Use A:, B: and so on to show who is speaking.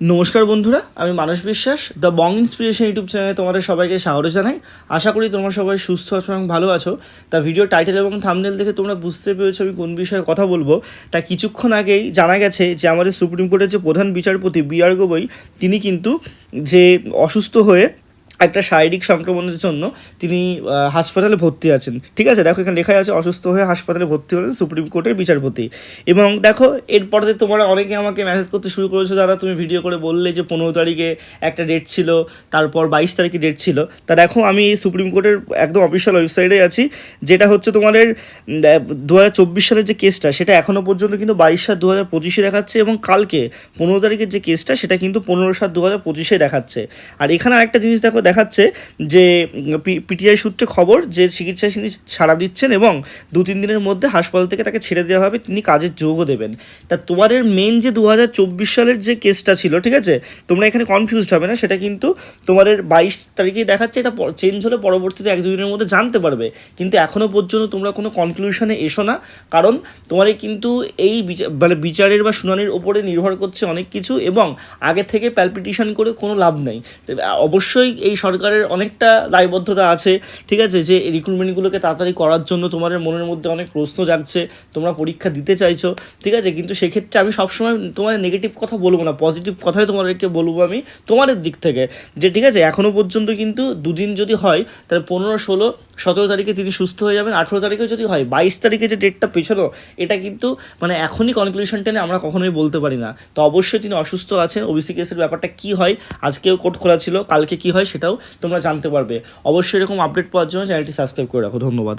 A: নমস্কার বন্ধুরা, আমি মানস বিশ্বাস দ্য বং ইন্সপিরেশন ইউটিউব চ্যানেলে তোমাদের সবাইকে স্বাগত জানাই। আশা করি তোমরা সবাই সুস্থ আছো এবং ভালো আছো। তা ভিডিও টাইটেল এবং থামনেল দেখে তোমরা বুঝতে পেরেছ আমি কোন বিষয়ে কথা বলব। তা কিছুক্ষণ আগেই জানা গেছে যে আমাদের সুপ্রিম কোর্টের যে প্রধান বিচারপতি বিআর আর তিনি কিন্তু যে অসুস্থ হয়ে একটা শারীরিক সংক্রমণের জন্য তিনি হাসপাতালে ভর্তি আছেন। ঠিক আছে? দেখো, এখানে লেখা আছে, অসুস্থ হয়ে হাসপাতালে ভর্তি হলেন সুপ্রিম কোর্টের বিচারপতি। এবং দেখো, এরপরে তোমরা অনেকে আমাকে মেসেজ করতে শুরু করেছ দাদা তুমি ভিডিও করে বললে যে পনেরো তারিখে একটা ডেট ছিল, তারপর বাইশ তারিখে ডেট ছিল। তা দেখো, আমি সুপ্রিম কোর্টের একদম অফিসিয়াল ওয়েবসাইটে আছি, যেটা হচ্ছে তোমাদের দু হাজার চব্বিশ সালের যে কেসটা সেটা এখনও পর্যন্ত কিন্তু বাইশ সাত দু হাজার পঁচিশে দেখাচ্ছে এবং কালকে পনেরো তারিখের যে কেসটা সেটা কিন্তু পনেরো সাত দু হাজার পঁচিশে দেখাচ্ছে। আর এখানে আরেকটা জিনিস দেখো দেখাচ্ছে যে পিটিআই সূত্রে খবর যে চিকিৎসায় তিনি সাড়া দিচ্ছেন এবং দু তিন দিনের মধ্যে হাসপাতাল থেকে তাকে ছেড়ে দেওয়া হবে, তিনি কাজের যোগও দেবেন। তা তোমাদের মেন যে দু হাজার চব্বিশ সালের যে কেসটা ছিল, ঠিক আছে? তোমরা এখানে কনফিউজড হবে না, সেটা কিন্তু তোমাদের বাইশ তারিখেই দেখাচ্ছে, এটা চেঞ্জ হলে পরবর্তীতে এক দুদিনের মধ্যে জানতে পারবে। কিন্তু এখনও পর্যন্ত তোমরা কোনো কনক্লুশনে এসো না, কারণ তোমার কিন্তু এই বিচার মানে বিচারের বা শুনানির ওপরে নির্ভর করছে অনেক কিছু এবং আগে থেকে প্যালপিটিশন করে কোনো লাভ নেই। অবশ্যই এই সরকারের অনেকটা দায়বদ্ধতা আছে, ঠিক আছে? যে রিক্রুটমেন্টগুলোকে তাড়াতাড়ি করার জন্য তোমাদের মনের মধ্যে অনেক প্রশ্ন জাগছে, তোমরা পরীক্ষা দিতে চাইছো, ঠিক আছে? কিন্তু সেক্ষেত্রে আমি সবসময় তোমাদের নেগেটিভ কথা বলব না পজিটিভ কথাই তোমাদেরকে বলব আমি তোমাদের দিক থেকে। যে ঠিক আছে এখনও পর্যন্ত কিন্তু দুদিন যদি হয়, তাহলে পনেরো, ষোলো, সতেরো তারিখে তিনি সুস্থ হয়ে যাবেন, আঠেরো তারিখে যদি হয়, বাইশ তারিখে যে ডেটটা পেছানো, এটা কিন্তু মানে এখনই কনক্লুশন টেনে আমরা কখনোই বলতে পারি না। তো অবশ্যই তিনি অসুস্থ আছেন ওবিসি কেসের ব্যাপারটা কি হয়, আজকেও কোর্ট খোলা ছিল, কালকে কি হয় সেটাও তোমরা জানতে পারবে। অবশ্যই এরকম আপডেট পাওয়ার জন্য চ্যানেলটি সাবস্ক্রাইব করে রাখো। ধন্যবাদ।